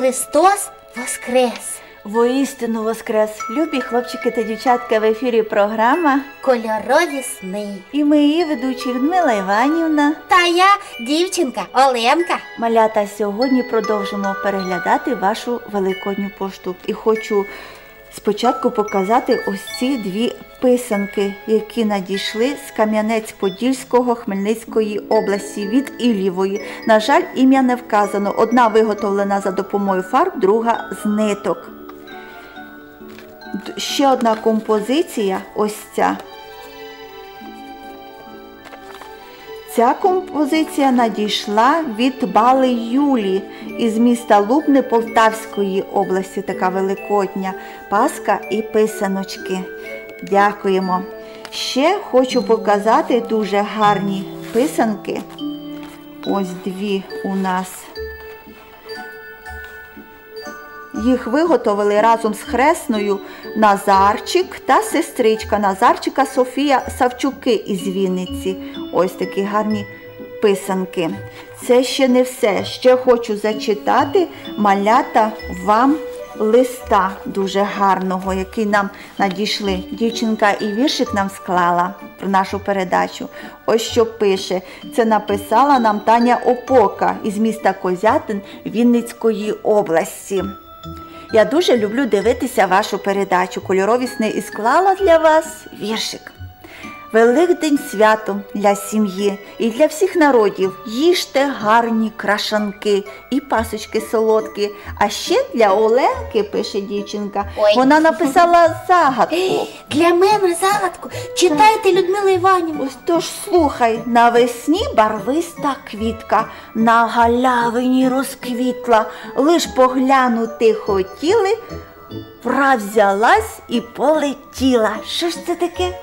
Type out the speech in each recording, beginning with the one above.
Христос Воскрес! Воістину воскрес! Любі хлопчики та дівчатка в ефірі програма. Кольорові сни. І ми її ведучі Людмила Іванівна. Та я дівчинка Оленка. Малята сьогодні продовжимо переглядати вашу великодню пошту. І хочу спочатку показати ось ці дві писанки, які надійшли з Кам'янець-Подільського Хмельницької області від Іллєвої. На жаль, ім'я не вказано. Одна виготовлена за допомогою фарб, друга з ниток. Ще одна композиція ось ця. Ця композиція надійшла від Бали Юлі із міста Лубни Полтавської області, така великодня паска і писаночки. Дякуємо. Ще хочу показати дуже гарні писанки. Ось дві у нас. Їх виготовили разом з хресною Назарчик та сестричка Назарчика Софія Савчуки із Вінниці. Ось такі гарні писанки. Це ще не все. Ще хочу зачитати малята вам листа дуже гарного, який нам надійшли. Дівчинка і віршик нам склала про нашу передачу. Ось що пише. Це написала нам Таня Опока із міста Козятин Вінницької області. Я дуже люблю дивитися вашу передачу Кольорові сни і склала для вас віршик. Великдень свято для сім'ї і для всіх народів. Їжте гарні крашанки і пасочки солодкі. А ще для Оленки, пише дівчинка, Ой. вона написала загадку. Для мене загадку. Читайте, Людмила Іванівна. Ось тож слухай, навесні барвиста квітка на галявині розквітла, лиш поглянути хотіли, взялась і полетіла. Що ж це таке?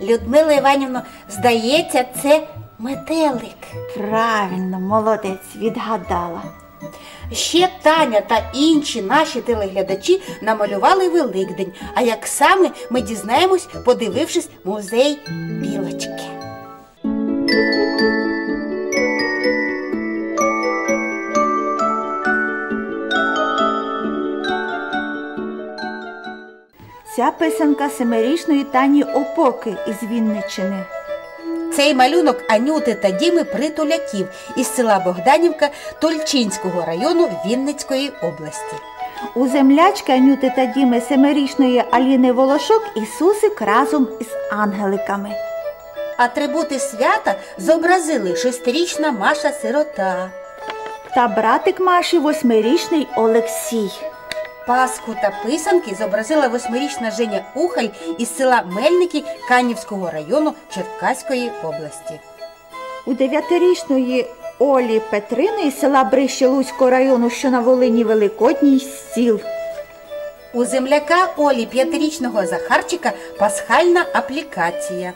Людмила Іванівна, здається, це метелик. Правильно, молодець, відгадала. Ще Таня та інші наші телеглядачі намалювали Великдень. А як саме ми дізнаємось, подивившись музей білочки. Ця писанка семирічної Тані Опоки із Вінничини. Цей малюнок Анюти та Діми Притуляків із села Богданівка Тульчинського району Вінницької області. У землячки Анюти та Діми семирічної Аліни Волошок Ісусик разом із ангеликами. Атрибути свята зобразили шестирічна Маша Сирота. Та братик Маші восьмирічний Олексій. Пасху та писанки зобразила восьмирічна Женя Ухаль із села Мельники Канівського району Черкаської області. У дев'ятирічної Олі Петрини із села Брище Луцького району, що на Волині Великодній стіл. У земляка Олі п'ятирічного Захарчика пасхальна аплікація.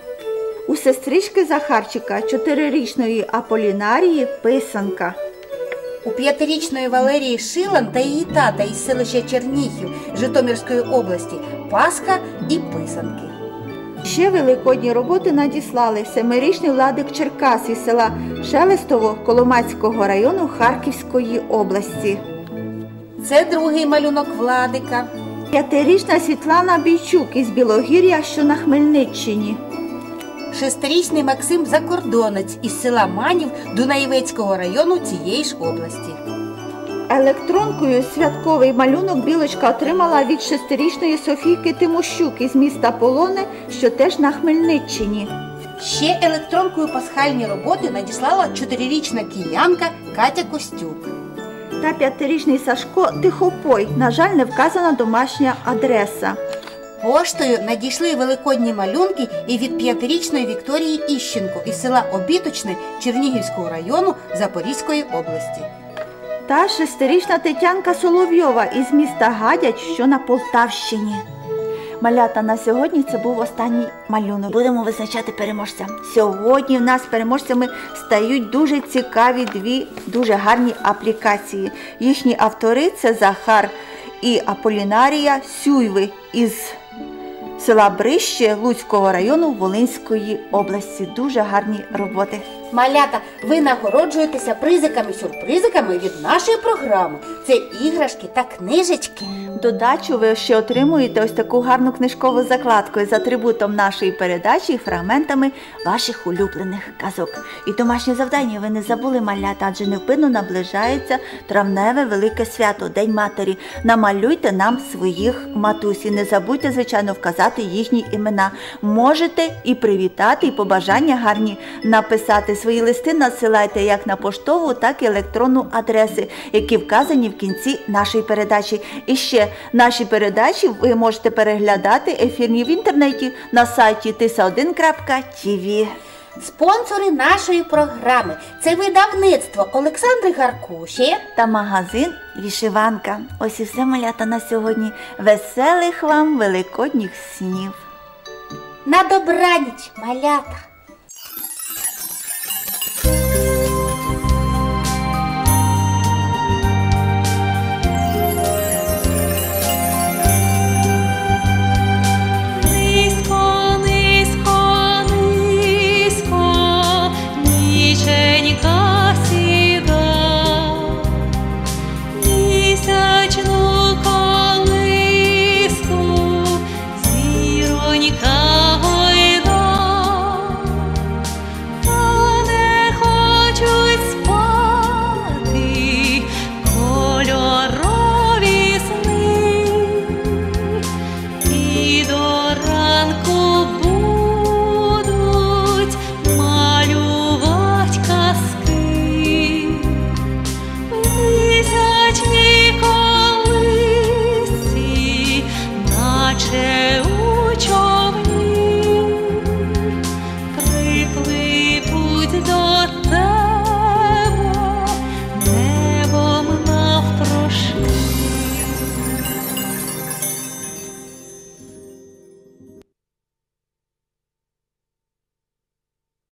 У сестрички Захарчика чотирирічної Аполінарії писанка. У п'ятирічної Валерії Шилан та її тата із селища Черніхів Житомирської області Пасха і писанки. Ще великодні роботи надіслали семирічний Владик Черкас із села Шелестово Коломацького району Харківської області. Це другий малюнок Владика. П'ятирічна Світлана Бійчук із Білогір'я, що на Хмельниччині. Шестирічний Максим Закордонець із села Манів Дунаєвецького району цієї ж області. Електронкою святковий малюнок білочка отримала від шестирічної Софійки Тимощук із міста Полоне, що теж на Хмельниччині. Ще електронкою пасхальні роботи надіслала чотирирічна киянка Катя Костюк. Та п'ятирічний Сашко Тихопой. На жаль, не вказана домашня адреса. Поштою надійшли великодні малюнки і від п'ятирічної Вікторії Іщенко із села Обіточне Чернігівського району Запорізької області. Та шестирічна Тетянка Соловйова із міста Гадяч, що на Полтавщині. Малята на сьогодні це був останній малюнок. Будемо визначати переможця. Сьогодні в нас переможцями стають дуже цікаві дві дуже гарні аплікації. Їхні автори це Захар і Аполінарія Сюйви із села Брище Луцького району Волинської області. Дуже гарні роботи. Малята, ви нагороджуєтеся призиками-сюрпризиками від нашої програми. Це іграшки та книжечки. Додачу ви ще отримуєте ось таку гарну книжкову закладку з атрибутом нашої передачі і фрагментами ваших улюблених казок. І домашнє завдання ви не забули малята, адже невпинно наближається травневе велике свято, День Матері. Намалюйте нам своїх матусь і не забудьте, звичайно, вказати їхні імена. Можете і привітати, і побажання гарні написати. Свої листи надсилайте як на поштову, так і електронну адреси, які вказані в кінці нашої передачі. І ще наші передачі ви можете переглядати ефірні в інтернеті на сайті tisa1.tv. Спонсори нашої програми це видавництво Олександри Гаркуші. Та магазин Вішиванка. Ось і все малята на сьогодні. Веселих вам великодніх снів! На добраніч, малята!